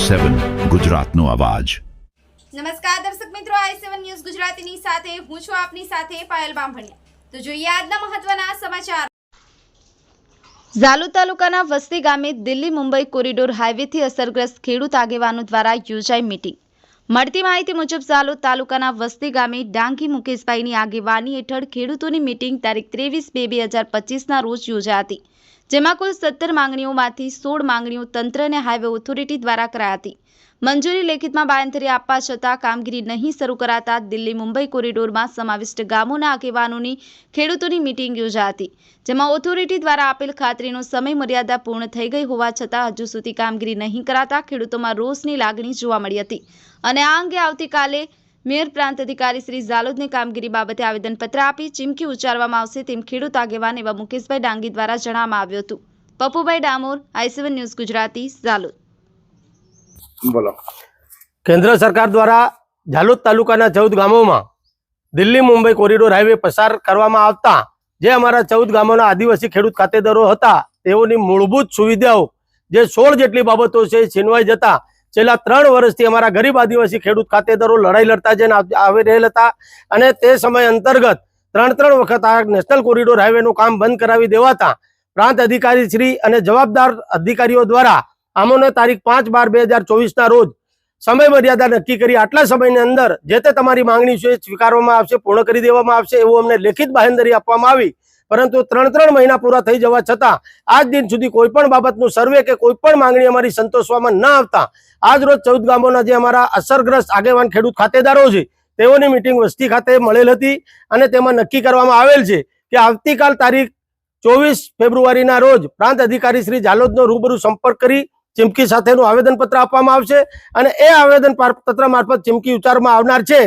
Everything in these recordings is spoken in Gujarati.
સેવન ગુજરાતનો અવાજ. નમસ્કાર દર્શક મિત્રો, આઈ સેવન ન્યૂઝ ગુજરાતીની સાથે હું છું આપની સાથે પાયલ બામભણિયા. તો જોઈએ આજના મહત્વના સમાચાર. ઝાલુ તાલુકાના વસ્તી ગામે દિલ્હી મુંબઈ કોરિડોર હાઈવેથી અસરગ્રસ્ત ખેડૂત આગેવાનો દ્વારા યોજાઈ મીટિંગ. મળતી માહિતી મુજબ ઝાલુ તાલુકાના વસ્તી ગામે ડાંગી મુકેશભાઈની આગેવાની હેઠળ ખેડૂતોની મીટિંગ તારીખ ત્રેવીસ બે બે હજાર પચીસના રોજ યોજાઈ હતી. જેમાં કુલ સત્તર માંગણીઓમાંથી સોળ માંગણીઓ તંત્ર અને હાઈવે ઓથોરિટી દ્વારા કરાઈ હતી. મંજૂરી લેખિતમાં બાંયધરી આપવા છતાં કામગીરી નહીં શરૂ કરાતા દિલ્હી મુંબઈ કોરિડોરમાં સમાવિષ્ટ ગામોના આગેવાનોની ખેડૂતોની મિટિંગ યોજાઈ હતી, જેમાં ઓથોરિટી દ્વારા આપેલ ખાતરીનો સમય મર્યાદા પૂર્ણ થઈ ગઈ હોવા છતાં હજુ સુધી કામગીરી નહીં કરાતા ખેડૂતોમાં રોષની લાગણી જોવા મળી હતી. અને આ અંગે આવતીકાલે મેયર પ્રાંત અધિકારી શ્રી ઝાલોદની કામગીરી બાબતે આવેદનપત્ર આપી ચીમકી ઉચ્ચારવામાં આવશે તેમ ખેડૂત આગેવાન એવા મુકેશભાઈ ડાંગી દ્વારા જણાવવામાં આવ્યું હતું. Papubhai Damor I C one news Gujarati Jhalod. બોલો. કેન્દ્ર સરકાર દ્વારા ઝાલોદ તાલુકાના ચૌદ ગામોમાં દિલ્હી મુંબઈ કોરિડોર હાઈવે પસાર કરવામાં આવતા જે અમારા ચૌદ ગામોના આદિવાસી ખેડૂત ખાતેદારો હતા તેઓની મૂળભૂત સુવિધાઓ જે સોળ જેટલી બાબતો છે છીનવાઈ જતા છેલ્લા ત્રણ વર્ષથી અમારા ગરીબ આદિવાસી ખેડૂત ખાતેદારો લડાઈ લડતા જઈને આવી રહેલ હતા અને તે સમય અંતર્ગત ત્રણ ત્રણ વખત આ નેશનલ કોરિડોર હાઈવેનું કામ બંધ કરાવી દેવાતા પ્રાંત અધિકારી શ્રી અને જવાબદાર અધિકારીઓ દ્વારા આમોને તારીખ પાંચ બાર બે હજાર ચોવીસના રોજ સમય મર્યાદા નક્કી કરી. આટલા સમયની અંદર જે તે તમારી માંગણી છે સ્વીકારવામાં આવશે, પૂર્ણ કરી દેવામાં આવશે એવું અમને લેખિત બાહેંધરી આપવામાં આવી. પરંતુ ત્રણ ત્રણ મહિના પૂરા થઈ જવા છતાં આજ દિન સુધી કોઈ પણ બાબતનું સર્વે કે કોઈ પણ માંગણી અમારી સંતોષવામાં ન આવતા. આજ રોજ ચૌદ ગામોના જે અમારા અસરગ્રસ્ત આગેવાન ખેડૂત ખાતેદારો છે, તેઓની મિટિંગ વસ્તી ખાતે મળેલ હતી અને તેમાં નક્કી કરવામાં આવેલ છે કે આવતીકાલ તારીખ ચોવીસ ફેબ્રુઆરીના રોજ પ્રાંત અધિકારી શ્રી જાલોદનો રૂબરૂ સંપર્ક કરી ચીમકી સાથેનું આવેદનપત્ર આપવામાં આવશે અને એ આવેદન પત્ર મારફત ચીમકી ઉચ્ચારવામાં આવનાર છે.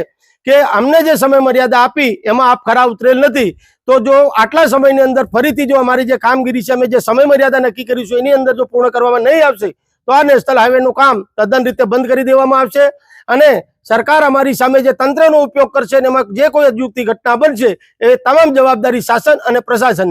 કે અમને જે સમય મર્યાદા આપી, એમાં આપ ખરા ઉતરેલ નથી. તો જો આટલા સમયની અંદર ફરીથી જો અમારી જે કામગીરી છે, અમે જે સમય મર્યાદા નક્કી કરીશું, એની અંદર જો પૂર્ણ કરવામાં નહીં આવશે, તો આ નેશનલ હાઈવેનું કામ તદ્દન રીતે બંધ કરી દેવામાં આવશે. અને સરકાર અમારી સામે જે તંત્રનો ઉપયોગ કરશે અને એમાં જે કોઈ અજુગતી ઘટના બનશે, એ તમામ જવાબદારી શાસન અને પ્રશાસનની.